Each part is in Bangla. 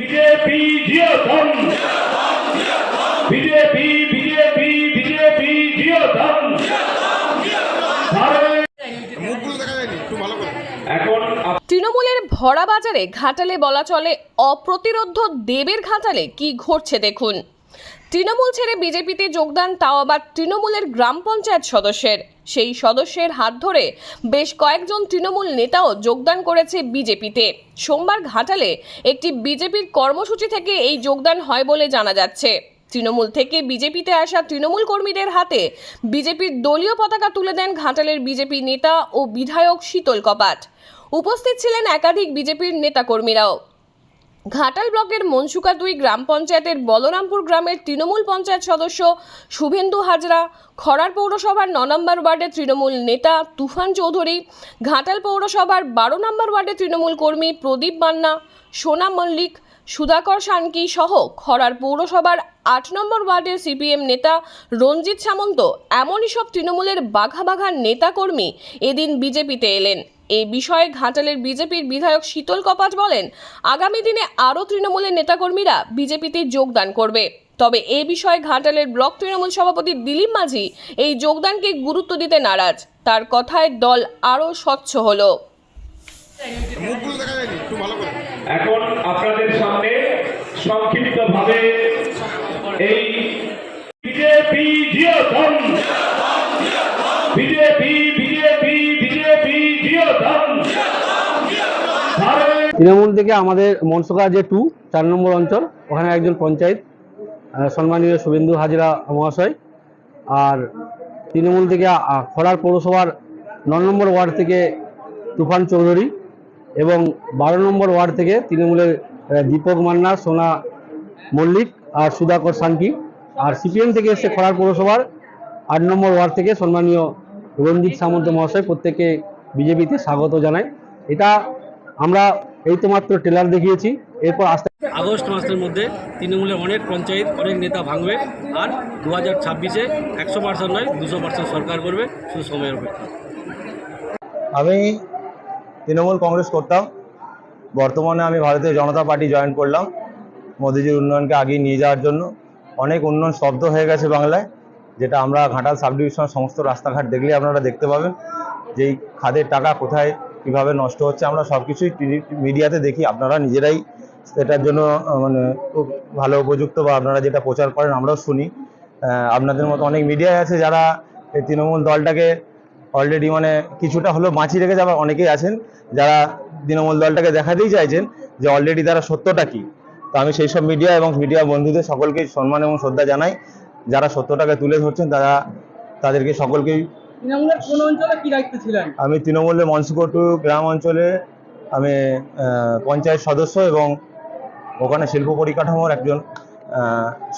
বিজেপি বিজেপি বিজেপি বিজেপি তৃণমূলের ভরা বাজারে ঘাটালে বলা চলে অপ্রতিরোধ দেবের ঘাটালে কি ঘটছে দেখুন। তৃণমূল ছেড়ে বিজেপিতে যোগদান, তাও আবার তৃণমূলের গ্রাম পঞ্চায়েত সদস্যের। সেই সদস্যের হাত ধরে বেশ কয়েকজন তৃণমূল নেতাও যোগদান করেছে বিজেপিতে। সোমবার ঘাটালে একটি বিজেপির কর্মসূচি থেকে এই যোগদান হয় বলে জানা যাচ্ছে। তৃণমূল থেকে বিজেপিতে আসা তৃণমূল কর্মীদের হাতে বিজেপির দলীয় পতাকা তুলে দেন ঘাটালের বিজেপি নেতা ও বিধায়ক শীতল কপাট। উপস্থিত ছিলেন একাধিক বিজেপির নেতাকর্মীরাও। ঘাটাল ব্লকের মনসুকা দুই গ্রাম পঞ্চায়েতের বলরামপুর গ্রামের তৃণমূল পঞ্চায়েত সদস্য শুভেন্দু হাজরা, খড়ার পৌরসভার ন নম্বর ওয়ার্ডের তৃণমূল নেতা তুফান চৌধুরী, ঘাটাল পৌরসভার বারো নম্বর ওয়ার্ডের তৃণমূল কর্মী প্রদীপ মান্না, সোনা মল্লিক, সুধাকর সানকি সহ খড়ার পৌরসভার আট নম্বর ওয়ার্ডের সিপিএম নেতা রঞ্জিত সামন্ত। এমনই সব তৃণমূলের বাঘা বাঘা নেতাকর্মী এদিন বিজেপিতে এলেন। এ বিষয়ে ঘাটালের বিজেপির বিধায়ক শীতল কপাট বলেন আগামী দিনে আরও তৃণমূলের নেতাকর্মীরা বিজেপিতে যোগদান করবে। তবে এ বিষয়ে ঘাটালের ব্লক তৃণমূল সভাপতি দিলীপ মাঝি এই যোগদানকে গুরুত্ব দিতে নারাজ। তার কথায় দল আরও স্বচ্ছ হলো। এখন আপনাদের সামনে সংক্ষিপ্তভাবে এই বিজেপি তৃণমূল থেকে আমাদের মনসুকা যে টু চার নম্বর অঞ্চল, ওখানে একজন পঞ্চায়েত সম্মানীয় শুভেন্দু হাজরা মহাশয়। আর তৃণমূল থেকে খড়ার পৌরসভার ন নম্বর ওয়ার্ড থেকে তুফান চৌধুরী এবং বারো নম্বর ওয়ার্ড থেকে তৃণমূলের দীপক মান্না, সোনা মল্লিক আর সুধাকর শান্তি আর সিপিএম থেকে এসছে খড়ার পৌরসভার আট নম্বর ওয়ার্ড থেকে সম্মানীয় রঞ্জিত সামন্ত মহাশয় প্রত্যেকে বিজেপিতে স্বাগত জানায়। এটা আমরা এই তো মাত্র ট্রেলার দেখিয়েছি। এরপর আস্তে আগস্ট মাসের মধ্যে তৃণমূলের অনেক পঞ্চায়েত অনেক নেতা ভাঙবে আর দু হাজার ছাব্বিশে একশো পার্সেন্ট নয় দুশো পার্সেন্ট সরকার করবে শুধু সময়ের অপেক্ষা। আমি তৃণমূল কংগ্রেস করতাম। বর্তমানে আমি ভারতীয় জনতা পার্টি জয়েন করলাম মোদিজির উন্নয়নকে আগিয়ে নিয়ে যাওয়ার জন্য। অনেক উন্নয়ন শব্দ হয়ে গেছে বাংলায় যেটা আমরা ঘাটাল সাব ডিভিশন সমস্ত রাস্তাঘাট দেখলে আপনারা দেখতে পাবেন যে এই খাদের টাকা কোথায় কীভাবে নষ্ট হচ্ছে, আমরা সব কিছুই মিডিয়াতে দেখি। আপনারা নিজেরাই এটার জন্য মানে খুব ভালো উপযুক্ত বা আপনারা যেটা প্রচার করেন আমরাও শুনি। আপনাদের মতো অনেক মিডিয়ায় আছে যারা এই তৃণমূল দলটাকে অলরেডি মানে কিছুটা হলেও বাঁচিয়ে রেখেছে, আবার অনেকেই আছেন যারা তৃণমূল দলটাকে দেখাতেই চাইছেন যে অলরেডি তারা সত্যটা কি। তো আমি সেই সব মিডিয়া এবং মিডিয়া বন্ধুদের সকলকেই সম্মান এবং শ্রদ্ধা জানাই। যারা সত্যটাকে তুলে ধরছেন, তারা তাদেরকে সকলকেই তৃণমূলের কোন অঞ্চলে কি দায়িত্ব ছিলেন? আমি তৃণমূলের মনসুকটু গ্রাম অঞ্চলে আমি পঞ্চায়েত সদস্য এবং ওখানে শিল্প পরিকাঠামোর একজন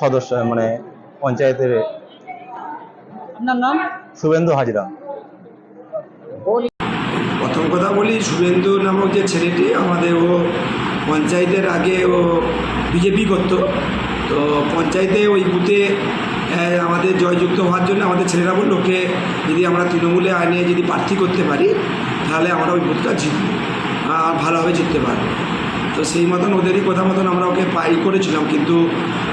সদস্য মানে পঞ্চায়েতের আপনার নাম? শুভেন্দু হাজরা। প্রথম কথা বলি শুভেন্দু নামক যে ছেলেটি আমাদের ও পঞ্চায়েতের আগে ও বিজেপি করতো। তো পঞ্চায়েতে ওই বুথে আমাদের জয়যুক্ত হওয়ার জন্য আমাদের ছেলেরা বলল, ওকে যদি আমরা তৃণমূলে আইনে যদি প্রার্থী করতে পারি, তাহলে আমরা ওই বুথটা জিতব আর ভালোভাবে জিততে পারব। তো সেই মতন ওদেরই কথা মতন আমরা ওকে পাই করেছিলাম, কিন্তু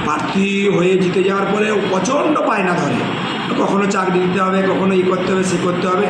প্রার্থী হয়ে জিতে যাওয়ার পরে ও প্রচণ্ড পায়না ধরে। কখনো চাকরি দিতে হবে, কখনো ই করতে হবে, সে করতে হবে।